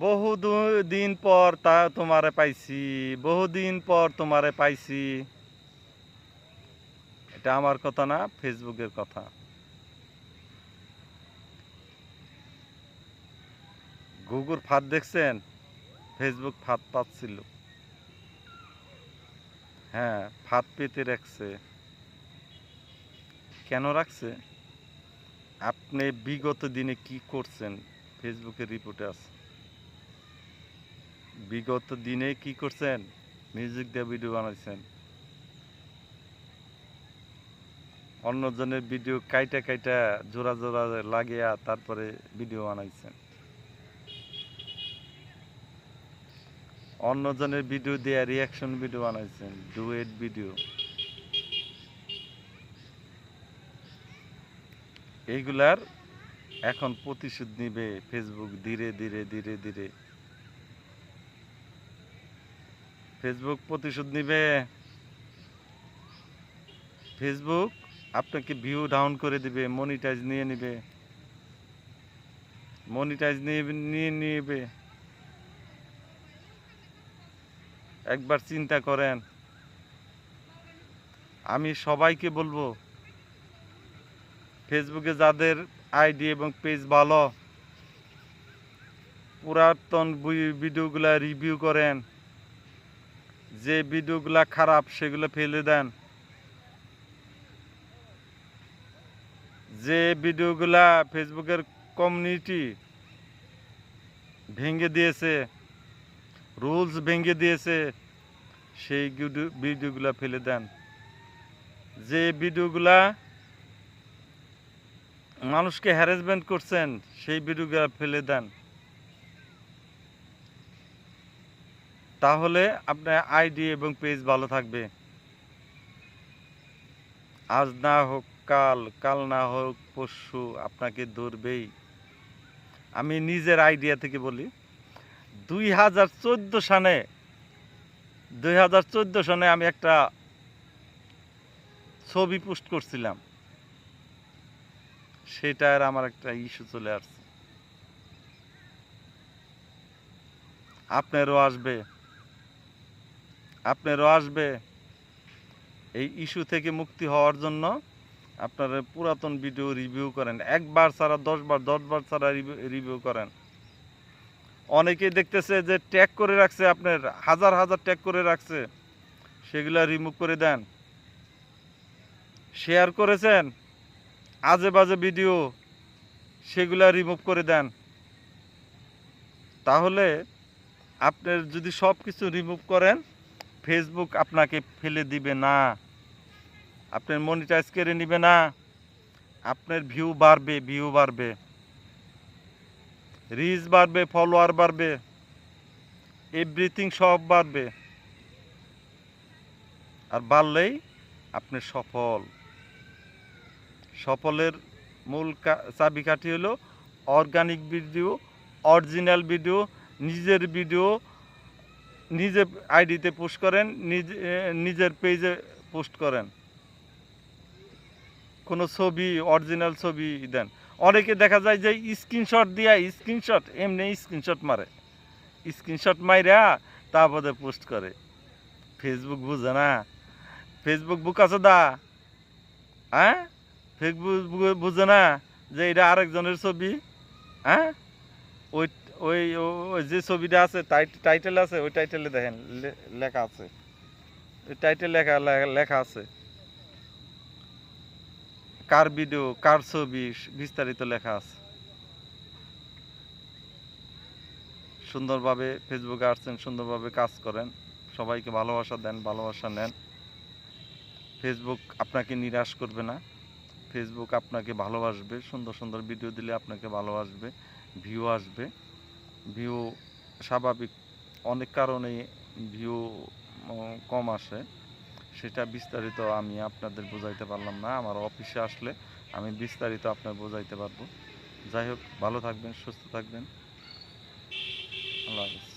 বহু দিন পর তা তোমারে পাইছি, বহুদিন পর তোমারে পাইছি। এটা আমার কথা না, ফেসবুকের কথা। গুগুর ফাঁদ দেখছেন? ফেসবুক ফাঁদ পাচ্ছিল। হ্যাঁ ফাঁদ পেতে রাখছে। কেন রাখছে? আপনি বিগত দিনে কি করছেন? ফেসবুকের রিপোর্টে আছে। বিগত দিনে কি করছেন? মিউজিক দিয়ে ভিডিও বানাইছেন। অন্যজনের ভিডিও কাইটা কাইটা, জোড়া জোড়া লাগিয়া তারপরে ভিডিও বানাইছেন। অন্যজনের ভিডিও দিয়ে রিয়াকশন ভিডিও বানাইছেন ডুয়েট ভিডিও এইগুলার এখন প্রতিশোধ নিবে ফেসবুক ধীরে ধীরে ধীরে ধীরে। ফেসবুক প্রতিশোধ নিবে। ফেসবুক আপনাকে ভিউ ডাউন করে দিবে মনিটাইজ নিয়ে নিবে। মনিটাইজ নিয়ে নিয়ে নিবে। একবার চিন্তা করেন। আমি সবাইকে বলব ফেসবুকে যাদের আইডি এবং পেজ ভালো, পুরাতন ভিডিওগুলা রিভিউ করেন। যে ভিডিওগুলা খারাপ, সেগুলো ফেলে দেন। যে ভিডিওগুলা ফেসবুকের কমিউনিটি ভেঙে দিয়েছে, রুলস ভেঙে দিয়েছে, সেই ভিডিওগুলা ফেলে দেন। যে ভিডিওগুলা মানুষকে হ্যারাসমেন্ট করছেন, সেই ভিডিওগুলো ফেলে দেন। তাহলে আপনার আইডি এবং পেজ ভালো থাকবে। আজ না হোক কাল কাল না হোক পরশু আপনাকে ধরবেই। আমি নিজের আইডিয়া থেকে বলি, দুই হাজার চোদ্দ সালে, দুই হাজার চোদ্দ সনে আমি একটা ছবি পোস্ট করছিলাম। সেটার আমার একটা ইস্যু চলে আসছে। আপনারও আসবে। আপনারও আসবে। এই ইস্যু থেকে মুক্তি হওয়ার জন্য আপনারা পুরাতন ভিডিও রিভিউ করেন। একবার ছাড়া, দশবার দশবার ছাড়া রিভিউ করেন। অনেকেই দেখতেছে যে ট্যাগ করে রাখছে আপনার, হাজার হাজার ট্যাগ করে রাখছে। সেগুলা রিমুভ করে দেন। শেয়ার করেছেন, আজে বাজে ভিডিও, সেগুলা রিমুভ করে দেন। তাহলে আপনার যদি সব কিছু রিমুভ করেন ফেসবুক আপনাকে ফেলে দিবে না। আপনার মনিটাইজ করে নিবে না। আপনার ভিউ বাড়বে ভিউ বাড়বে। রিচ বাড়বে ফলোয়ার বাড়বে। এভরিথিং সব বাড়বে। আর বাড়লেই আপনি সফল। সফলের মূল চাবিকাঠি হলো অর্গানিক ভিডিও অরিজিনাল ভিডিও নিজের ভিডিও নিজে আইডিতে পোস্ট করেন, নিজে নিজের পেজে পোস্ট করেন। কোনো ছবি, অরিজিনাল ছবি দেন। অনেকে দেখা যায় যে স্ক্রিনশট দিয়া স্ক্রিনশট, এমনি স্ক্রিনশট মারে। স্ক্রিনশট মাইরা তারপরে পোস্ট করে। ফেসবুক বুঝে না। ফেসবুক বুক আছে দা। হ্যাঁ? ফেসবুক বুঝে না যে এটা আরেকজনের ছবি। হ্যাঁ? ওই ওই ওই যে ছবিটা আছে টাইটেল আছে, ওই টাইটেলে দেখেন লেখা আছে। টাইটেল লেখা লেখা আছে। কার ভিডিও কার ছবি, বিস্তারিত লেখা আছে। সুন্দরভাবে ফেসবুকে আসছেন, সুন্দরভাবে কাজ করেন। সবাইকে ভালোবাসা দেন, ভালোবাসা নেন। ফেসবুক আপনাকে নিরাশ করবে না। ফেসবুক আপনাকে ভালোবাসবে, সুন্দর সুন্দর ভিডিও দিলে আপনাকে ভালোবাসবে ভিউ আসবে। ভিউ স্বাভাবিক, অনেক কারণে ভিউ কম আসে। সেটা বিস্তারিত আমি আপনাদের বোঝাইতে পারলাম না, আমার অফিসে আসলে আমি বিস্তারিত আপনার বোঝাইতে পারব। যাই হোক, ভালো থাকবেন, সুস্থ থাকবেন। আল্লাহ হাফিজ।